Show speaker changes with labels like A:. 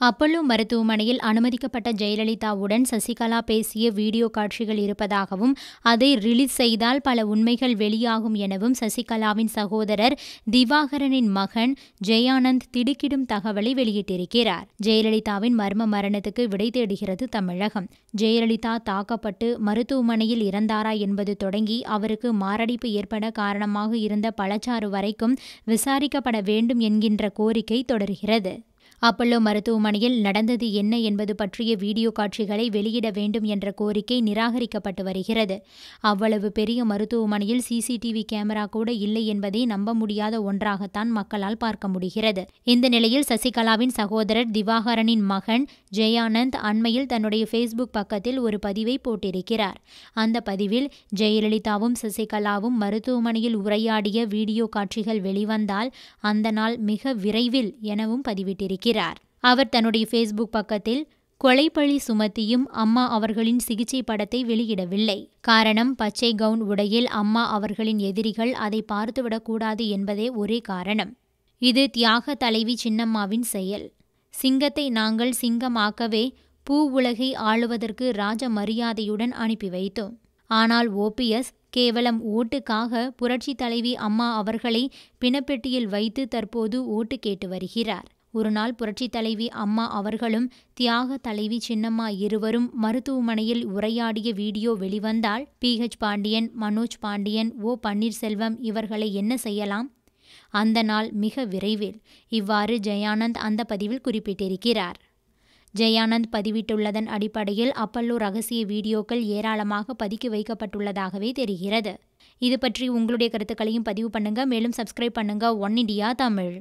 A: Apollo மருத்துவமனையில் அனுமதிக்கப்பட்ட ஜெயலலிதாவுடன் சசிகலா பேசிய வீடியோ காட்சிகள் இருப்பதாகவும் அதை ரிலீஸ் செய்தால் பல உண்மைகள் வெளியாகும் எனவும் சசிகலாவின் சகோதரர் திவாகரனின் மகன் ஜெயானந்த் திடுக்கிடும் தகவலை வெளியிட்டிருக்கிறார். ஜெயலலிதாவின் மர்ம மரணத்துக்கு விடை தேடுகிறது தமிழகம். ஜெயலலிதா தாக்கப்பட்டு மருத்துவமனையில் இறந்தாரா என்பது தொடங்கி அவருக்கு மாரடைப்பு ஏற்பட காரணமாக இருந்த பழச்சாறு வரைக்கும் விசாரிக்கப்பட வேண்டும் என்கின்ற கோரிக்கை தொடர்கிறது. அப்பல்லோ மருத்துவமனையில் நடந்தது என்ன என்பது பற்றிய வீடியோ காட்சிகளை வெளியிட வேண்டும் என்ற கோரிக்கை நிராகரிக்கப்பட்டு வருகிறது. அவ்வளவு பெரிய மருத்துவமனையில் சிசிடிவி கேமரா கூட இல்லை என்பதை நம்ப முடியாத ஒன்றாகத்தான் மக்களால் பார்க்க முடிகிறது. இந்த நிலையில் சசிகலாவின் சகோதரர் திவாகரனின் மகன் ஜெயானந்த் அண்மையில் தன்னுடைய ஃபேஸ்புக் பக்கத்தில் ஒரு பதிவை போட்டிருக்கிறார். அந்த பதிவில் ஜெயலலிதாவும் சசிகலாவும் மருத்துவமனையில் உரையாடிய வீடியோ காட்சிகள் வெளிவந்தால் அந்த நாள் மிக விரைவில் எனவும் பதிவிட்டிருக்கிறார். இருக்கிறார். அவர் தன்னுடைய ஃபேஸ்புக் பக்கத்தில் கொலைப்பழி சுமத்தியும் அம்மா அவர்களின் சிகிச்சை படத்தை வெளியிடவில்லை. காரணம் பச்சை கவுன் உடையில் அம்மா அவர்களின் எதிரிகள் அதை பார்த்துவிடக்கூடாது என்பதே ஒரே காரணம். இது தியாக தலைவி சின்னம்மாவின் செயல். சிங்கத்தை நாங்கள் சிங்கமாக்கவே பூ உலகை ஆளுவதற்கு ராஜ மரியாதையுடன் அனுப்பி வைத்தோம். ஆனால் ஓபிஎஸ் கேவலம் ஓட்டுக்காக புரட்சி தலைவி அம்மா அவர்களை பிணப்பெட்டியில் வைத்து தற்போது ஓட்டு கேட்டு வருகிறார். ஒருநாள் புரட்சி தலைவி அம்மா அவர்களும் தியாக தலைவி சின்னம்மா இருவரும் மருத்துவமனையில் உரையாடிய வீடியோ வெளிவந்தால் பிஹெச் பாண்டியன் மனோஜ் பாண்டியன் ஓ. பன்னீர்செல்வம் இவர்களை என்ன செய்யலாம்? அந்த நாள் மிக விரைவில். இவ்வாறு ஜெயானந்த் அந்த பதிவில் குறிப்பிட்டிருக்கிறார். ஜெயானந்த் பதிவிட்டுள்ளதன் அடிப்படையில் அப்பல்லோ ரகசிய வீடியோக்கள் ஏராளமாக பதுக்கி வைக்கப்பட்டுள்ளதாகவே தெரிகிறது. இது பற்றி உங்களுடைய கருத்துக்களையும் பதிவு பண்ணுங்க. மேலும் சப்ஸ்கிரைப் பண்ணுங்க. One India Tamil.